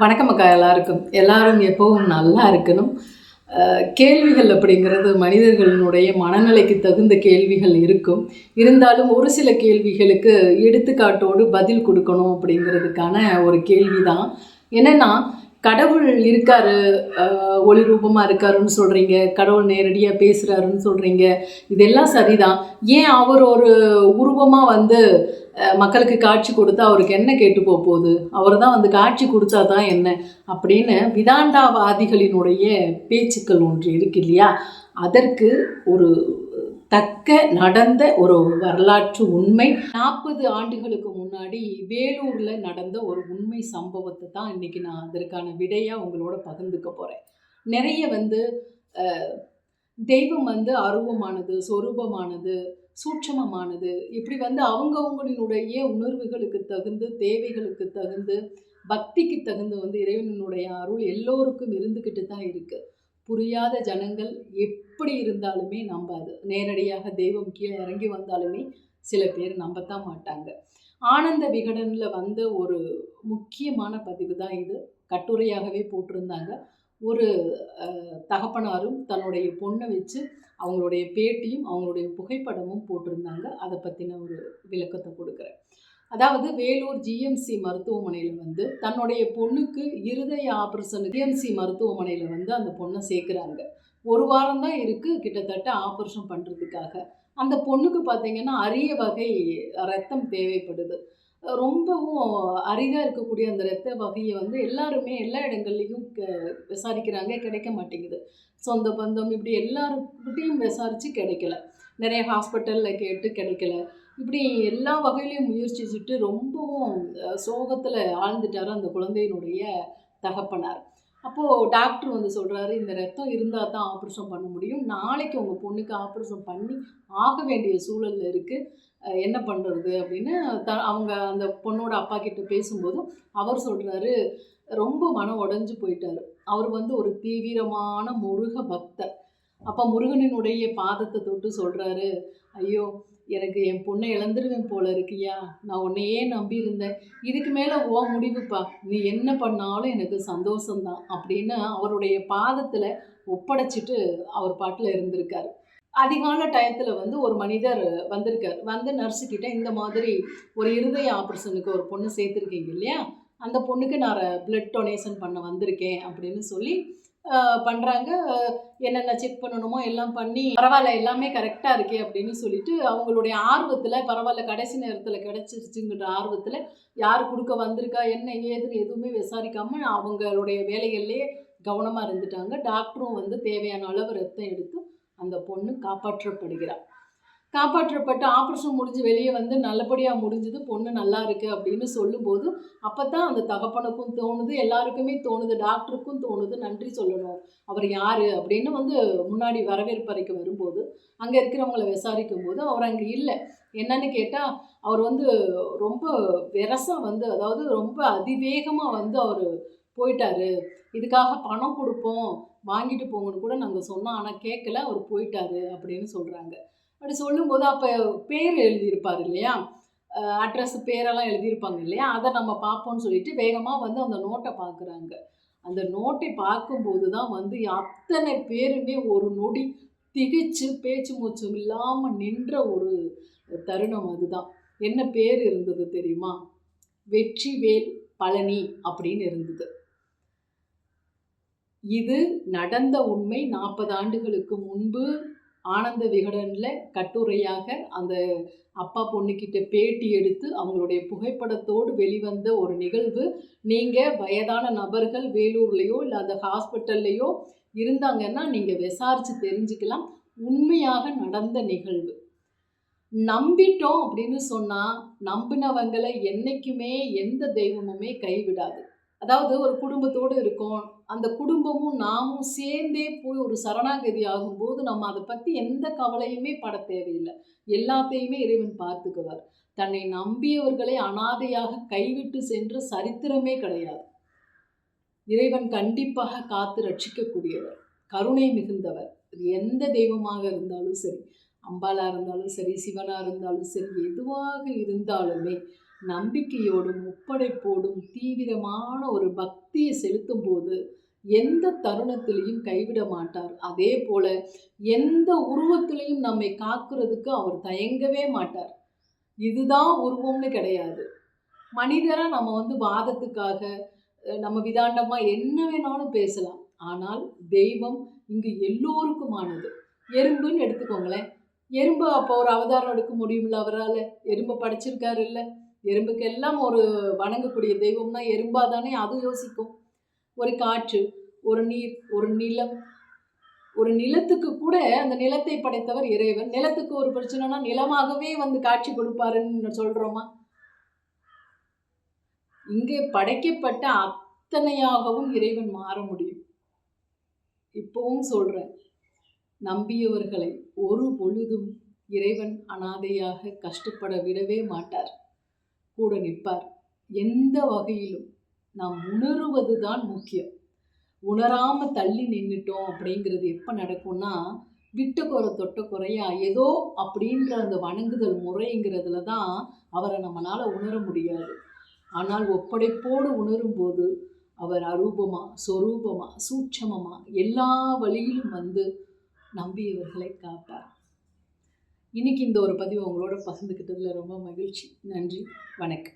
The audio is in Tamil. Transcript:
வணக்கம் அக்கா எல்லாருக்கும். எல்லாரும் எப்பவும் நல்லா இருக்கணும். கேள்விகள் அப்படிங்கிறது மனிதர்களினுடைய மனநிலைக்கு தகுந்த கேள்விகள் இருக்கும். இருந்தாலும் ஒரு சில கேள்விகளுக்கு எடுத்துக்காட்டோடு பதில் கொடுக்கணும் அப்படிங்கிறதுக்கான ஒரு கேள்வி தான் என்னென்னா கடவுள் இருக்காரு ஒளி ரூபமாக இருக்காருன்னு சொல்கிறீங்க கடவுள் நேரடியாக பேசுகிறாருன்னு சொல்கிறீங்க இதெல்லாம் சரிதான். ஏன் அவர் ஒரு உருவமாக வந்து மக்களுக்கு காட்சி கொடுத்தா அவருக்கு என்ன கேட்டு போக போகுது? அவர் தான் வந்து காட்சி கொடுத்தா தான் என்ன? அப்படின்னு விதாண்டாவாதிகளினுடைய பேச்சுக்கள் ஒன்று இருக்கு இல்லையா? அதற்கு ஒரு தக்க நடந்த ஒரு வரலாற்று உண்மை. நாற்பது ஆண்டுகளுக்கு முன்னாடி வேலூரில் நடந்த ஒரு உண்மை சம்பவத்தை தான் இன்னைக்கு நான் அதற்கான விடையாக உங்களோட பகிர்ந்துக்க போகிறேன் நிறைய வந்து தெய்வம் வந்து அருவமானது சொரூபமானது சூட்சமமானது. இப்படி வந்து அவங்கவுங்களினுடைய உணர்வுகளுக்கு தகுந்து தேவைகளுக்கு தகுந்து பக்திக்கு தகுந்து வந்து இறைவனுடைய அருள் எல்லோருக்கும் இருந்துக்கிட்டு தான் இருக்குது புரியாத ஜனங்கள் எப்படி இருந்தாலுமே நம்பாது. நேரடியாக தெய்வம் கீழே இறங்கி வந்தாலுமே சில பேர் நம்பத்தான் மாட்டாங்க. ஆனந்த விகடனில் வந்த ஒரு முக்கியமான பதிவு தான் இது. கட்டுரையாகவே போட்டிருந்தாங்க. ஒரு தகப்பனாரும் தன்னுடைய பொண்ணை வச்சு அவங்களுடைய பேட்டியும் அவங்களுடைய புகைப்படமும் போட்டிருந்தாங்க. அதை பற்றின ஒரு விளக்கத்தை கொடுக்குறேன். அதாவது வேலூர் ஜிஎம்சி மருத்துவமனையில் வந்து தன்னுடைய பொண்ணுக்கு இருதய ஆப்ரேஷன் ஜிஎம்சி மருத்துவமனையில் வந்து அந்த பொண்ணை சேர்க்குறாங்க. ஒரு வாரம் தான் இருக்குது கிட்டத்தட்ட ஆப்ரேஷன் பண்ணுறதுக்காக அந்த பொண்ணுக்கு பார்த்திங்கன்னா அரிய வகை ரத்தம் தேவைப்படுது. ரொம்பவும் அரிதாக இருக்கக்கூடிய அந்த ரத்த வகையை வந்து எல்லாருமே எல்லா இடங்கள்லையும் க- விசாரிக்கிறாங்க கிடைக்க மாட்டேங்குது. சொந்த பந்தம் இப்படி எல்லாருக்கிட்டையும் விசாரித்து கிடைக்கல. நிறைய ஹாஸ்பிட்டலில் கேட்டு கிடைக்கல. இப்படி எல்லா வகையிலையும் முயற்சிச்சுட்டு ரொம்பவும் சோகத்தில் ஆழ்ந்துட்டார் அந்த குழந்தையினுடைய தகப்பனார். அப்போது டாக்டர் வந்து சொல்கிறாரு இந்த ரத்தம் இருந்தால் தான் ஆப்ரேஷன் பண்ண முடியும். நாளைக்கு உங்கள் பொண்ணுக்கு ஆப்ரேஷன் பண்ணி ஆக வேண்டிய சூழலில் இருக்குது என்ன பண்ணுறது அப்படின்னு த அவங்க அந்த பொண்ணோட அப்பா கிட்ட பேசும்போதும் அவர் சொல்கிறாரு ரொம்ப மனம் உடஞ்சி போயிட்டாரு. அவர் வந்து ஒரு தீவிரமான முருக பக்தர். அப்போ முருகனினுடைய பாதத்தை தொட்டு சொல்கிறாரு ஐயோ எனக்கு என் பொண்ணை இழந்துருவேன் போல இருக்கியா? நான் உன்னையே நம்பி இருந்தேன் இதுக்கு மேலே ஓ முடிவுப்பா. நீ என்ன பண்ணாலும் எனக்கு சந்தோஷம்தான். அப்படின்னு அவருடைய பாதத்தில் ஒப்படைச்சிட்டு அவர் பாட்டில் இருந்திருக்காரு. அதிகால டயத்தில் வந்து ஒரு மனிதர் வந்திருக்கார். வந்து நர்ஸுக்கிட்ட இந்த மாதிரி ஒரு இருதய ஆப்ரேஷனுக்கு ஒரு பொண்ணு சேர்த்துருக்கீங்க இல்லையா? அந்த பொண்ணுக்கு நான் பிளட் டொனேஷன் பண்ண வந்திருக்கேன். அப்படின்னு சொல்லி பண்ணுறாங்க என்னென்ன செக் பண்ணணுமோ எல்லாம் பண்ணி பரவாயில்ல எல்லாமே கரெக்டாக இருக்கே அப்படின்னு சொல்லிட்டு அவங்களுடைய ஆர்வத்தில் பரவாயில்ல கடைசி நேரத்தில் கிடச்சிருச்சுங்கிற ஆர்வத்தில் யார் கொடுக்க வந்திருக்கா என்ன ஏதுன்னு எதுவுமே விசாரிக்காமல் அவங்களுடைய வேலைகள்லேயே கவனமாக இருந்துட்டாங்க. டாக்டரும் வந்து தேவையான அளவு ரத்தம் எடுத்து அந்த பொண்ணு காப்பாற்றப்படுகிறார் காப்பாற்றப்பட்டு ஆப்ரேஷன் முடிஞ்சு வெளியே வந்து நல்லபடியாக முடிஞ்சது பொண்ணு நல்லா இருக்குது அப்படின்னு சொல்லும்போது அப்போ தான் அந்த தகப்பனுக்கும் தோணுது எல்லாருக்குமே தோணுது டாக்டருக்கும் தோணுது நன்றி சொல்லணும். அவர் யார் அப்படின்னு வந்து முன்னாடி வரவேற்பறைக்கு வரும்போது அங்கே இருக்கிறவங்கள விசாரிக்கும் போது அவர் அங்கே இல்லை. என்னன்னு கேட்டால் அவர் வந்து ரொம்ப வெரசாக வந்து அதாவது ரொம்ப அதிவேகமாக வந்து அவர் போயிட்டாரு. இதுக்காக பணம் கொடுப்போம் வாங்கிட்டு போங்கன்னு கூட நாங்கள் சொன்னோம். ஆனால் கேட்கல அவர் போயிட்டாரு அப்படின்னு சொல்கிறாங்க அப்படி சொல்லும்போது அப்போ பேர் எழுதியிருப்பார் இல்லையா? அட்ரஸ் பேரெல்லாம் எழுதியிருப்பாங்க இல்லையா? அதை நம்ம பார்ப்போம்னு சொல்லிட்டு வேகமாக வந்து அந்த நோட்டை பார்க்குறாங்க. அந்த நோட்டை பார்க்கும்போது தான் வந்து அத்தனை பேருமே ஒரு நொடி திகைச்சு பேச்சு மூச்சு இல்லாமல் நின்ற ஒரு தருணம் அதுதான். என்ன பேர் இருந்தது தெரியுமா? வெற்றிவேல் பழனி அப்படின்னு இருந்தது. இது நடந்த உண்மை நாற்பது ஆண்டுகளுக்கு முன்பு ஆனந்த விகடனில் கட்டுரையாக அந்த அப்பா பொண்ணுக்கிட்ட பேட்டி எடுத்து அவங்களுடைய புகைப்படத்தோடு வெளிவந்த ஒரு நிகழ்வு. நீங்கள் வயதான நபர்கள் வேலூர்லேயோ இல்லை அந்த ஹாஸ்பிட்டல்லையோ இருந்தாங்கன்னா நீங்கள் விசாரித்து தெரிஞ்சுக்கலாம். உண்மையாக நடந்த நிகழ்வு. நம்பிட்டோம் அப்படின்னு சொன்னால் நம்பினவங்களை என்றைக்குமே எந்த தெய்வமுமே கைவிடாது. அதாவது ஒரு குடும்பத்தோடு இருக்கோம். அந்த குடும்பமும் நாமும் சேர்ந்தே போய் ஒரு சரணாகதி ஆகும்போது நம்ம அதை பற்றி எந்த கவலையுமே பட தேவையில்லை. எல்லாத்தையுமே இறைவன் பார்த்துக்குவார். தன்னை நம்பியவர்களை அனாதையாக கைவிட்டு சென்ற சரித்திரமே கிடையாது. இறைவன் கண்டிப்பாக காத்து ரட்சிக்கக்கூடியவர். கருணை மிகுந்தவர். எந்த தெய்வமாக இருந்தாலும் சரி அம்பாலாக இருந்தாலும் சரி சிவனாக இருந்தாலும் சரி எதுவாக இருந்தாலுமே நம்பிக்கையோடும் ஒப்படைப்போடும் தீவிரமான ஒரு பக்தியை செலுத்தும் போது எந்த தருணத்திலையும் கைவிட மாட்டார். அதே போல எந்த உருவத்திலையும் நம்மை காக்கிறதுக்கு அவர் தயங்கவே மாட்டார். இதுதான் உருவம்னு கிடையாது. மனிதராக நம்ம வந்து வாதத்துக்காக நம்ம விதாண்டமாக என்ன வேணாலும் பேசலாம். ஆனால் தெய்வம் இங்கு எல்லோருக்குமானது. எறும்புன்னு எடுத்துக்கோங்களேன். எறும்பு அப்போ ஒரு அவதாரம் எடுக்க முடியும்ல அவரால்? எறும்பை படைச்சிருக்காரு இல்லை எறும்புக்கெல்லாம் ஒரு வணங்கக்கூடிய தெய்வம்னா எறும்பா தானே அது யோசிக்கும். ஒரு காற்று ஒரு நீர் ஒரு நிலம். ஒரு நிலத்துக்கு கூட அந்த நிலத்தை படைத்தவர் இறைவன். நிலத்துக்கு ஒரு பிரச்சனைனா நிலமாகவே வந்து காட்சி கொடுப்பாருன்னு சொல்றோமா? இங்கே படைக்கப்பட்ட அத்தனையாகவும் இறைவன் மாற முடியும். இப்பவும் சொல்றேன். நம்பியவர்களை ஒரு பொழுதும் இறைவன் அனாதையாக கஷ்டப்பட விடவே மாட்டார். கூட நிற்பார். எந்த வகையிலும் நாம் உணருவது தான் முக்கியம். உணராமல் தள்ளி நின்றுட்டோம் அப்படிங்கிறது எப்போ நடக்கும்னா விட்ட குறை தொட்ட குறையா ஏதோ அப்படின்ற அந்த வணங்குதல் முறைங்கிறதுல தான் அவரை நம்மளால் உணர முடியாது. ஆனால் ஒப்படைப்போடு உணரும்போது அவர் அரூபமாக சொரூபமாக சூட்சமமாக எல்லா வழியிலும் வந்து நம்பியவர்களை காப்பார். இன்னைக்கு இந்த ஒரு பதிவு உங்களோட பகிர்ந்துக்கிட்டதுல ரொம்ப மகிழ்ச்சி. நன்றி. வணக்கம்.